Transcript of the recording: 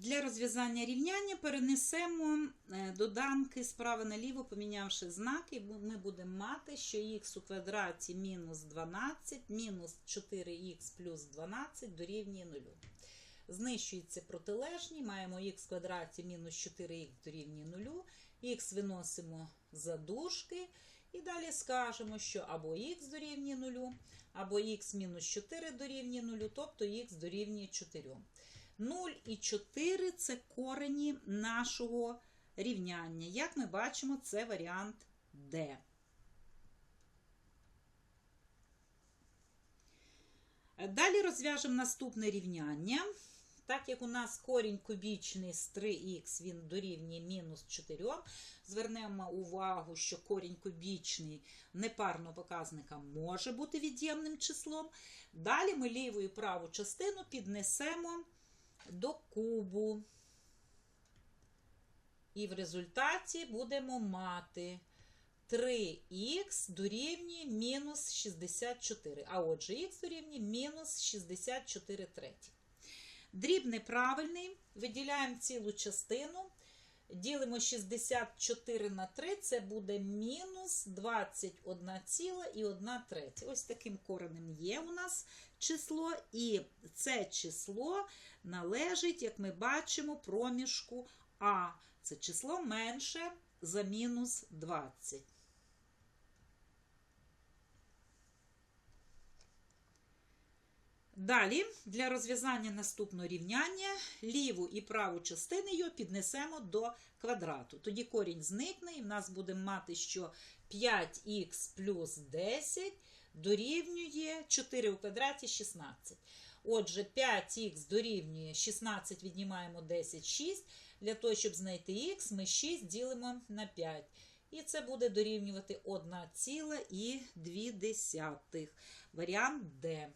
для розв'язання рівняння перенесемо е, доданки справа наліво, помінявши знаки, ми будемо мати, що х у квадраті мінус 12, мінус 4х плюс 12 дорівнює 0. Знищується протилежні, маємо х в квадраті мінус 4х дорівнює 0, х виносимо за дужки, і далі скажемо, що або х дорівнює 0, або х мінус 4 дорівнює 0, тобто х дорівнює 4. 0 і 4 це корені нашого рівняння. Як ми бачимо, це варіант D. Далі розв'яжемо наступне рівняння. Так як у нас корінь кубічний з 3х він дорівнює мінус 4, звернемо увагу, що корінь кубічний непарного показника може бути від'ємним числом. Далі ми ліву і праву частину піднесемо до кубу. І в результаті будемо мати 3х дорівнює мінус 64. А отже, х дорівнює мінус 64 треті. Дріб неправильний, виділяємо цілу частину, ділимо 64 на 3, це буде мінус 21,1 третя. Ось таким коренем є у нас число, і це число належить, як ми бачимо, проміжку А. Це число менше за мінус 20. Далі, для розв'язання наступного рівняння, ліву і праву частини його піднесемо до квадрату. Тоді корінь зникне, і в нас будемо мати, що 5х плюс 10 дорівнює 4 у квадраті 16. Отже, 5х дорівнює 16, віднімаємо 10, 6. Для того, щоб знайти х, ми 6 ділимо на 5. І це буде дорівнювати 1,2. Варіант Д.